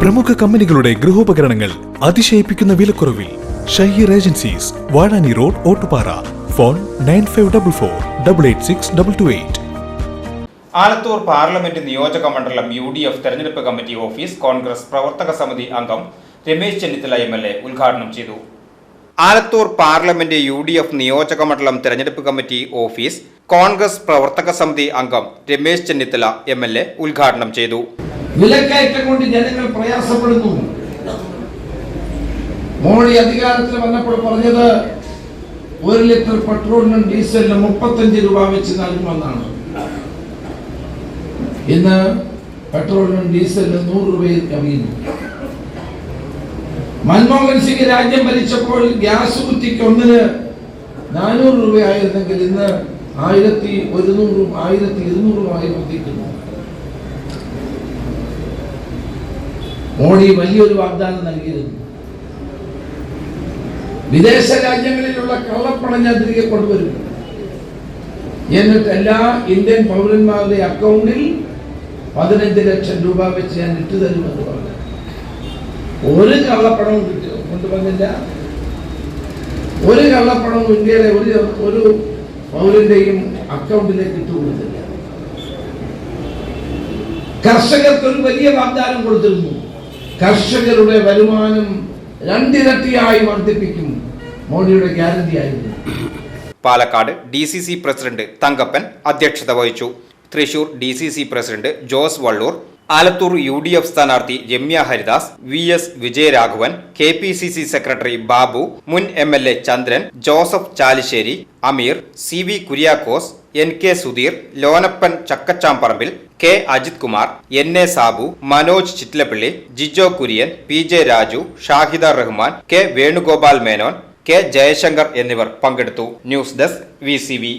പ്രമുഖ കമ്പനികളുടെ ഗൃഹോപകരണങ്ങൾ അതിശയിപ്പിക്കുന്ന വിലക്കുറവിൽ Shaheer agencies Vazhani road Ottupara. Phone nine five double four double eight six double two eight. Alathur parliament നിയോജക മണ്ഡലം യു ഡി എഫ് തെരഞ്ഞെടുപ്പ് കമ്മിറ്റി ഓഫീസ് കോൺഗ്രസ് പ്രവർത്തക സമിതി അംഗം Ramesh Chennithala M L A ഉദ്ഘാടനം ചെയ്തു. Alathur parliament U D F നിയോജക മണ്ഡലം തെരഞ്ഞെടുപ്പ് കമ്മിറ്റി ഓഫീസ് കോൺഗ്രസ് പ്രവർത്തക സമിതി അംഗം Ramesh Chennithala M L A ഉദ്ഘാടനം ചെയ്തു. വിലക്കയറ്റം ജനങ്ങൾ പ്രയാസപ്പെടുന്നു. മോഡി അധികാരത്തിൽ വന്നപ്പോൾ പറഞ്ഞത് ഒരു ലിറ്റർ പെട്രോളിനും ഡീസലിനും മുപ്പത്തഞ്ച് രൂപ വെച്ച് നൽകുമെന്നാണ്. ഇന്ന് പെട്രോളിനും ഡീസലിനും നൂറ് രൂപയിൽ കവിയുന്നു. മൻമോഹൻ സിംഗ് രാജ്യം ഭരിച്ചപ്പോൾ ഗ്യാസ് കുറ്റിക്ക് ഒന്നിന് നാനൂറ് രൂപയായിരുന്നെങ്കിൽ ഇന്ന് ആയിരത്തി ഒരുന്നൂറും ആയിരത്തി ഇരുന്നൂറുമായി വർദ്ധിക്കുന്നു മോഡി വലിയൊരു വാഗ്ദാനം നൽകിയിരുന്നു. വിദേശ രാജ്യങ്ങളിലുള്ള കള്ളപ്പണം ഞാൻ തിരികെ കൊണ്ടുവരും. എന്നിട്ട് എല്ലാ ഇന്ത്യൻ പൗരന്മാരുടെ അക്കൗണ്ടിൽ പതിനഞ്ച് ലക്ഷം രൂപ വെച്ച് ഞാൻ ഇട്ടു തരുമെന്ന് പറഞ്ഞു. ഒരു കള്ളപ്പണവും കൊണ്ടുവന്നില്ല ഒരു കള്ളപ്പണവും ഇന്ത്യയിലെ ഒരു ഒരു പൗരന്റെയും അക്കൗണ്ടിലേക്ക് ഇട്ടുകൊടുത്തില്ല കർഷകർക്ക് ഒരു വലിയ വാഗ്ദാനം കൊടുത്തിരുന്നു. കർഷകരുടെ വരുമാനം രണ്ടിരട്ടിയായി വർദ്ധിപ്പിക്കും. മോഡിയുടെ ഗ്യാരണ്ടി ആയിരുന്നു. Palakkad D C C president Thankappan അധ്യക്ഷത വഹിച്ചു. Thrissur D C C president Jose Vallur Alathur U D F സ്ഥാനാർത്ഥി Ramya Haridas V S Vijayaraghavan K P C C secretary Babu മുൻ M L A Chandran Joseph Chalissery Ameer C V Kuriakose N K Sudheer Lonappan Chakkachamparambil K Ajith Kumar N A Sabu Manoj Chittilappilly Jijo Kurian P J Raju Shahida Rahman K Venugopal Menon K Jayashankar എന്നിവർ പങ്കെടുത്തു. News desk V.